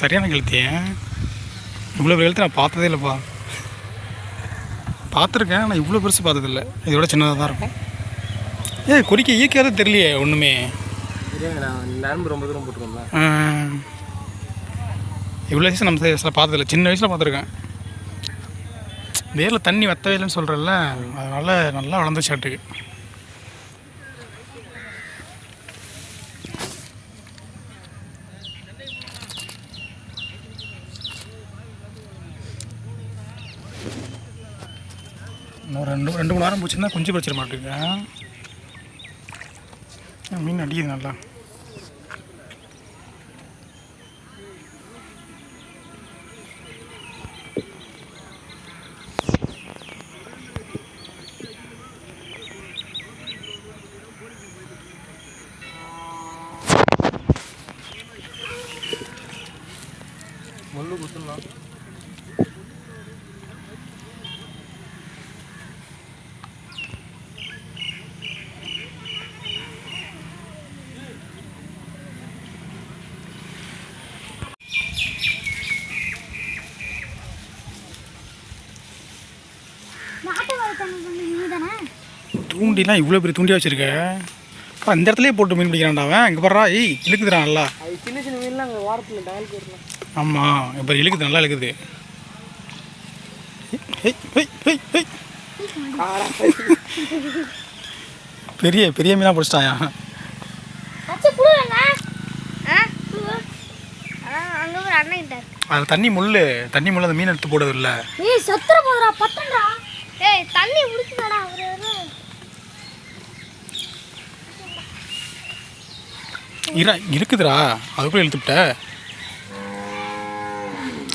சரியான கழுத்தியே இவ்வளோ கழுத்து நான் பார்த்ததே இல்லைப்பா. பார்த்துருக்கேன் ஆனால் இவ்வளோ பெருசு பார்த்ததில்ல இதோட சின்னதாக தான் இருக்கும். ஏ குறிக்க இயக்காத தெரியலையே ஒன்றுமே நரம்பு ரொம்ப தூரம் போட்டுருக்கோம்ல இவ்வளோ வயசு நம்ம வயசில் பார்த்ததில்ல சின்ன வயசில் பார்த்துருக்கேன். வேரில் தண்ணி வத்தவே இல்லைன்னு சொல்கிறல்ல அதனால் நல்லா வளர்ந்துச்சு இன்னும் ரெண்டு ரெண்டு மணி நேரம் போச்சுன்னா குஞ்சு பறிச்சிட மாட்டேங்க. மீன் அடிக்குது நல்லா. முள்ளு குத்துலாம் நாட்டு வளர்த்தவங்க பண்ண நீ தானே தூண்டிலாம் இவ்வளோ பெரிய தூண்டியாக வச்சுருக்க? அப்பா இந்த இடத்துலயே போட்டு மீன் பிடிக்கிறான்டா அவன். இங்கே பாடுறா ஏய் இழுக்குதுடா நல்லா. அது சின்ன சின்ன மீன்லாம் அங்கே வாரத்தில் வரலாம் ஆமாம் இப்போ இழுக்குது நல்லா இழுக்குது. பெரிய பெரிய மீனாக பிடிச்சிட்டாயா? அது தண்ணி முள் தண்ணி முள் அந்த மீன் எடுத்து போடுறது இல்லை இரா இருக்குதுடா. அதுக்குள்ளே இழுத்துவிட்ட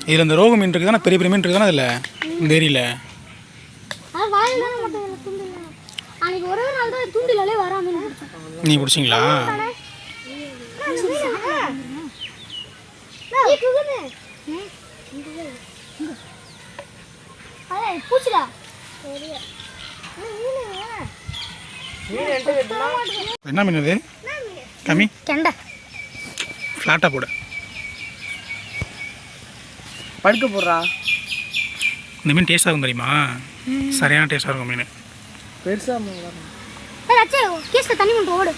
இதில் இந்த ரோகு மீன் இருக்குது தானே பெரிய பெரிய மீன் இருக்குது தானே இதில் வராம நீ பிடிச்சிங்களா? என்ன மீன் அது? கம்மி. கெண்டை. ஃப்ளாட்டாக போடு. படுக்க போடுறா. இந்த மீன் டேஸ்ட்டாக இருக்கும் தெரியுமா? சரியான டேஸ்ட்டாக இருக்கும் மீன். பெருசாக தண்ணி மட்டும் ஓடு.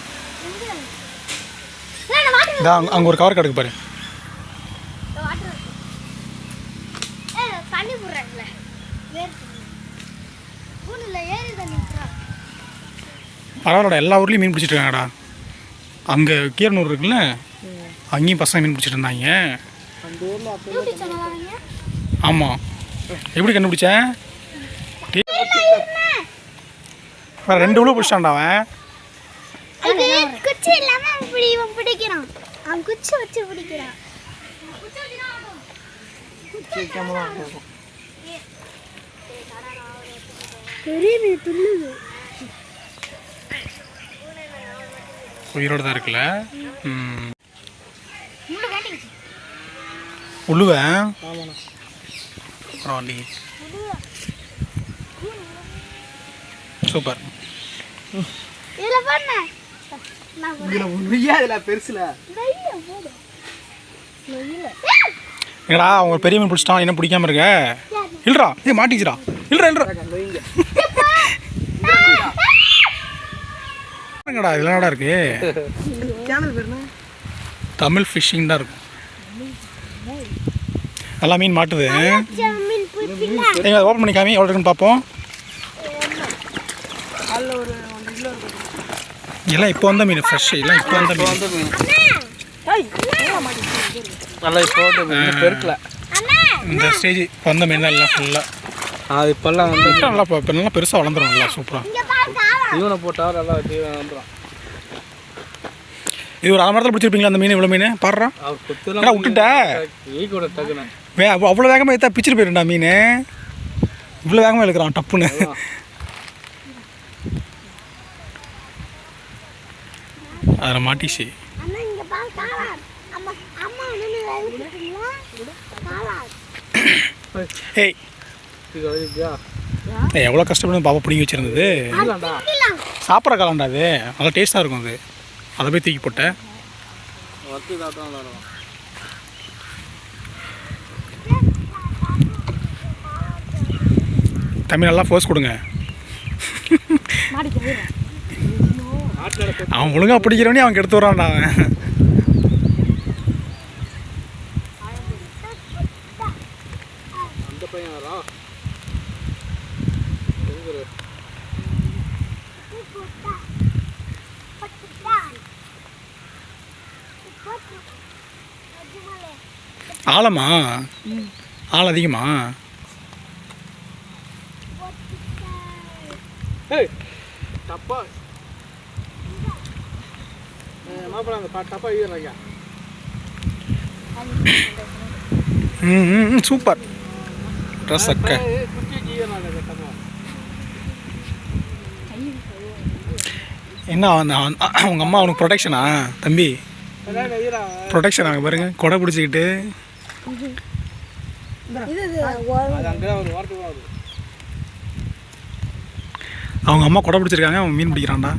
அங்கே அங்கே ஒரு கவர் கிடக்கு பாரு. வாட்டர் ஏய் தண்ணி போடுறேன்ல வேர் ஊனில் ஏறி தண்ணி விட்டுறா பரவாயில்லடா எல்லா ஊர்லேயும் மீன் பிடிச்சிட்டு இருக்காங்கடா. அங்கே கீரனூர் இருக்குல்ல? அங்கேயும் பசங்க மீன் பிடிச்சிட்டு இருந்தாங்க. ஆமாம் எப்படி கண்டுபிடிச்ச? வேறு ரெண்டு உள்ள பிடிச்சான்டா அவன். அது குச்சி உயிரோடு தான் இருக்குல்ல உழுவேன் பரவாயில்லையே. சூப்பர். ஏடா அவங்க பெரிய மீன் பிடிச்சிட்டான் என்ன பிடிக்காம இருக்க? இல்லடா ஏ மாட்டிச்சுடா இல்லடா இல்லடா அங்கே வைங்க என்னடா இதெல்லாம் என்னடா இருக்கு? சேனல் பேர் என்ன? தமிழ் ஃபிஷ்ஷிங் தான் இருக்கும். நல்லா மீன் மாட்டுது. எங்க ஓப்பன் பண்ணி காமி எவ்வளோ இருக்குன்னு பார்ப்போம் எல்லாம் இப்போ வந்த மீன் ஃப்ரெஷ் எல்லாம் இப்போ வந்த மீன். நல்லா இப்போ வந்து மீன் பெருக்கல. இந்த ஸ்டேஜ் இப்போ வந்த மீன் தான் எல்லாம் ஃபுல்லாக அது இப்போல்லாம் வந்து நல்லா இப்போ நல்லா பெருசாக வளர்ந்துரும் நல்லா சூப்பராக இவனை போட்டால் நல்லா வந்துடும் இது ஒரு அரை மரத்தில் பிடிச்சிருப்பீங்களா அந்த மீன் இவ்வளோ மீன்? பாடுறா. அவர் என்னடா விட்டுட்ட? ஈ கூட டக்குன்னு வே அவ்வளோ வேகமாக ஏற்றா பிச்சிட்டு போயிருண்டா மீன். இவ்வளோ வேகமாக இழுக்கிறான் டப்புன்னு. அதில் மாட்டிச்சு. ஏய். எவ்வளோ கஷ்டப்பட்டு பாப்பா பிடிங்கி வச்சிருந்தது. சாப்பிட்ற காலம்டா அது. நல்லா டேஸ்ட்டாக இருக்கும் அது. அதை போய் தூக்கி போட்டேன். தமிழ் நல்லா ஃபோர்ஸ் கொடுங்க. அவன் ஒழுங்காக பிடிக்கிறவனே அவங்க எடுத்து வரான்டா அவன். அந்த பையன் ஆழமா? ஆள் அதிகமா? தப்பா. மாப்பிள்ள அந்த தப்பா ஈடுறாங்க ம் சூப்பர். ட்ரெஸ் அக்க என்ன அவங்க அம்மா அவனுக்கு ப்ரொடெக்ஷனா தம்பி? ப்ரொடெக்ஷன் ஆக பாருங்க கொடை பிடிச்சிக்கிட்டு அவங்க அம்மா கொடை பிடிச்சிருக்காங்க அவன் மீன் பிடிக்கிறான்டா